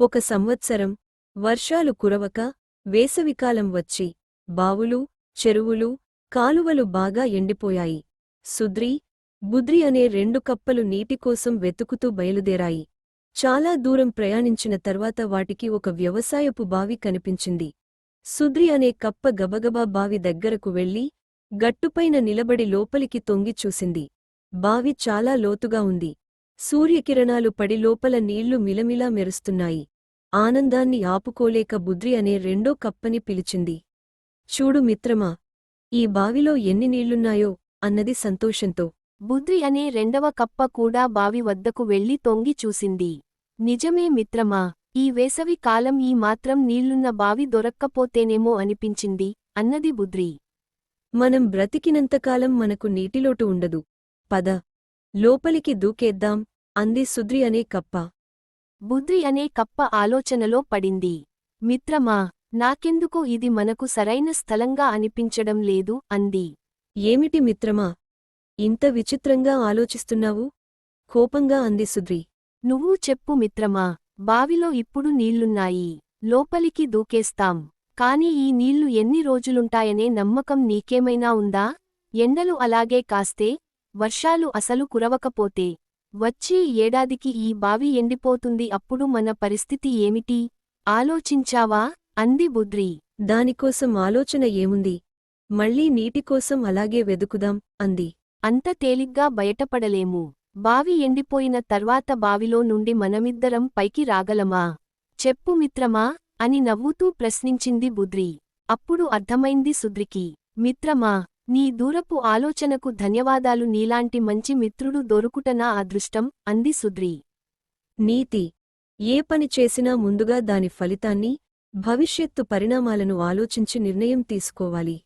ఒక సంవత్సరం వర్షాలు కురవక వేసవికాలం వచ్చి బావులు చెరువులు కాలువలు బాగా ఎండిపోయాయి. సుద్రి బుద్రి అనే రెండు కప్పలు నీటికోసం వెతుకుతూ బయలుదేరాయి. చాలా దూరం ప్రయాణించిన తర్వాత వాటికి ఒక వ్యవసాయపు బావి కనిపించింది. సుద్రి అనే కప్ప గబగబా బావి దగ్గరకు వెళ్ళి గట్టుపైన నిలబడి లోపలికి తొంగి చూసింది. బావి చాలా లోతుగా ఉంది. సూర్యకిరణాలు పడి లోపల నీళ్ళు మిలమిలా మెరుస్తున్నాయి. ఆనందాన్ని ఆపుకోలేక బుద్రి అనే రెండో కప్పని పిలిచింది. చూడు మిత్రమా ఈ బావిలో ఎన్ని నీళ్ళున్నాయో అన్నది సంతోషంతో. బుద్రి అనే రెండవ కప్ప కూడా బావి వద్దకు వెళ్ళి తొంగి చూసింది. నిజమే మిత్రమా ఈ వేసవి కాలం ఈ మాత్రం నీళ్ళున్న బావి దొరక్కపోతేనేమో అనిపించింది అన్నది బుద్రి. మనం బ్రతికినంతకాలం మనకు నీటిలోటు ఉండదు. పద లోపలికి దూకేద్దాం అంది సుద్రి అనే కప్ప. బుద్రి అనే కప్ప ఆలోచనలో పడింది. మిత్రమా నాకెందుకో ఇది మనకు సరైన స్థలంగా అనిపించడం లేదు అంది. ఏమిటి మిత్రమా? ఇంత విచిత్రంగా ఆలోచిస్తున్నావు? కోపంగా అంది సుద్రి. నువ్వూ చెప్పు మిత్రమా బావిలో ఇప్పుడు నీళ్ళున్నాయి లోపలికి దూకేస్తాం. కాని ఈ నీళ్ళు ఎన్ని రోజులుంటాయనే నమ్మకం నీకేమైనా ఉందా? ఎండలు అలాగే కాస్తే వర్షాలు అసలు కురవకపోతే వచ్చే ఏడాదికి ఈ బావి ఎండిపోతుంది అప్పుడు మన పరిస్థితి ఏమిటి? ఆలోచించావా? అంది బుద్రి. దానికోసం ఆలోచన ఏముంది? మళ్ళీ నీటికోసం అలాగే వెదుకుదాం అంది. అంత తేలిగ్గా బయటపడలేము. బావి ఎండిపోయిన తర్వాత బావిలో నుండి మనమిద్దరం పైకి రాగలమా? చెప్పు మిత్రమా? అని నవ్వుతూ ప్రశ్నించింది బుద్రి. అప్పుడు అర్థమైంది సుద్రికి. మిత్రమా నీ దూరపు ఆలోచనకు ధన్యవాదాలు. నీలాంటి మంచి మిత్రుడు దొరుకుటనా అదృష్టం అంది సుద్రి. నీతి. ఏ పని చేసినా ముందుగా దాని ఫలితాన్ని భవిష్యత్తు పరిణామాలను ఆలోచించి నిర్ణయం తీసుకోవాలి.